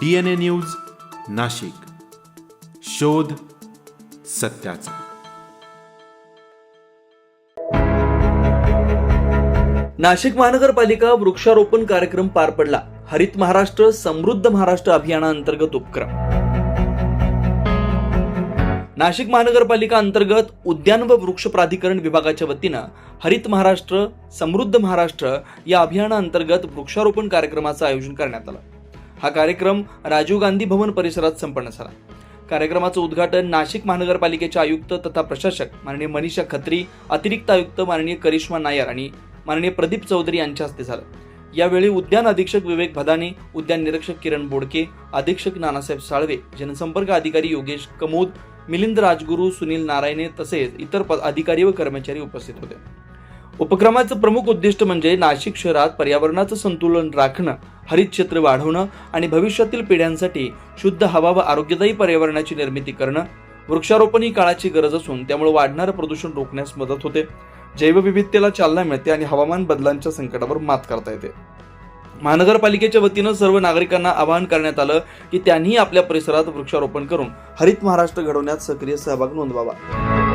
D N A news Nashik. शोध सत्याचा. नाशिक महानगरपालिका वृक्षारोपण कार्यक्रम पार पडला. हरित महाराष्ट्र समृद्ध महाराष्ट्र अभियानाअंतर्गत उपक्रम. नाशिक महानगरपालिका अंतर्गत उद्यान व वृक्ष प्राधिकरण विभागाच्या वतीनं हरित महाराष्ट्र समृद्ध महाराष्ट्र या अभियानाअंतर्गत वृक्षारोपण कार्यक्रमाचं आयोजन करण्यात आलं. हा कार्यक्रम राजीव गांधी भवन परिसरात संपन्न झाला. कार्यक्रमाचं उद्घाटन नाशिक महानगरपालिकेचे आयुक्त तथा प्रशासक माननीय मनीषा खत्री अतिरिक्त आयुक्त माननीय करिश्मा नायर आणि माननीय प्रदीप चौधरी यांच्या हस्ते झालं. यावेळी उद्यान अधीक्षक विवेक भदाने उद्यान निरीक्षक किरण बोडके अधीक्षक नानासाहेब साळवे जनसंपर्क अधिकारी योगेश कमोद मिलिंद राजगुरू सुनील नारायणे तसेच इतर प- अधिकारी व कर्मचारी उपस्थित होते. उपक्रमाचं प्रमुख उद्दिष्ट म्हणजे नाशिक शहरात पर्यावरणाचं संतुलन राखणं. हरित क्षेत्र वाढवणं आणि भविष्यातील पिढ्यांसाठी शुद्ध हवा व आरोग्यदायी पर्यावरणाची निर्मिती करणं वृक्षारोपण ही काळाची गरज असून त्यामुळे वाढणारं प्रदूषण रोखण्यास मदत होते. जैवविविधतेला चालना मिळते आणि हवामान बदलांच्या संकटावर मात करता येते. महानगरपालिकेच्या वतीनं सर्व नागरिकांना आवाहन करण्यात आलं की त्यांनी आपल्या परिसरात वृक्षारोपण करून हरित महाराष्ट्र घडवण्यात सक्रिय सहभाग नोंदवावा.